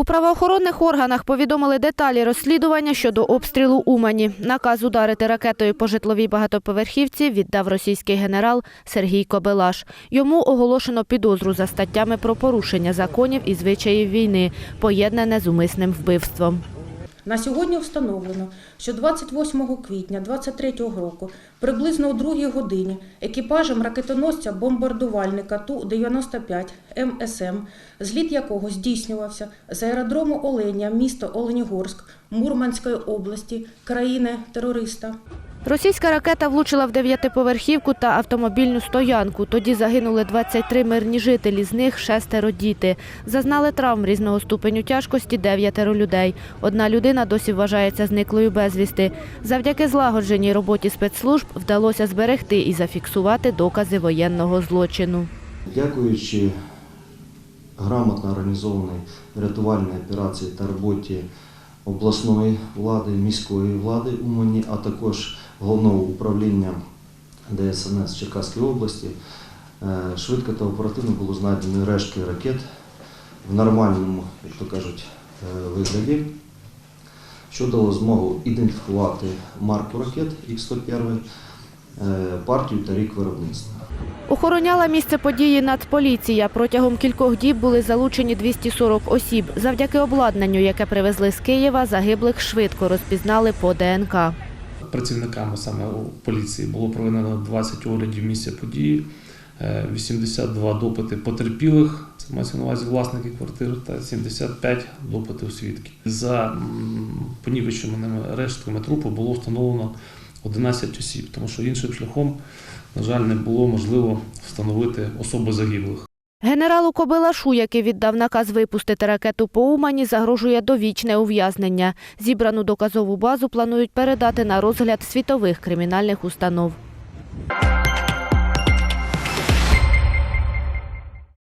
У правоохоронних органах повідомили деталі розслідування щодо обстрілу Умані. Наказ ударити ракетою по житловій багатоповерхівці віддав російський генерал Сергій Кобелаш. Йому оголошено підозру за статтями про порушення законів і звичаїв війни, поєднане з умисним вбивством. На сьогодні встановлено, що 28 квітня 23 року, приблизно о 2 годині, екіпажем ракетоносця бомбардувальника Ту-95 МСМ, зліт якого здійснювався з аеродрому Оленя, місто Оленігорськ, Мурманської області, країни-терориста. Російська ракета влучила в дев'ятиповерхівку та автомобільну стоянку. Тоді загинули 23 мирні жителі, з них шестеро діти. Зазнали травм різного ступеню тяжкості дев'ятеро людей. Одна людина досі вважається зниклою безвісти. Завдяки злагодженій роботі спецслужб вдалося зберегти і зафіксувати докази воєнного злочину. Дякуючи грамотно організованій рятувальній операції та роботі обласної влади, міської влади Умані, а також головного управління ДСНС Черкаської області, е, швидко та оперативно було знайдено рештки ракет в нормальному, як то кажуть, е, вигляді, що дало змогу ідентифікувати марку ракет Х-101, е, партію та рік виробництва. Охороняла місце події Нацполіція. Протягом кількох діб були залучені 240 осіб. Завдяки обладнанню, яке привезли з Києва, загиблих швидко розпізнали по ДНК. працівниками саме у поліції було проведено 20 оглядів місця події, е, 82 допити потерпілих, це мається на увазі власники квартир, та 75 допитів свідків. За м, понівеченими рештками трупу було встановлено 11 осіб, тому що іншим шляхом, на жаль, не було можливо встановити особи загиблих. Генералу Кобилашу, який віддав наказ випустити ракету по Умані, загрожує довічне ув'язнення. Зібрану доказову базу планують передати на розгляд світових кримінальних установ.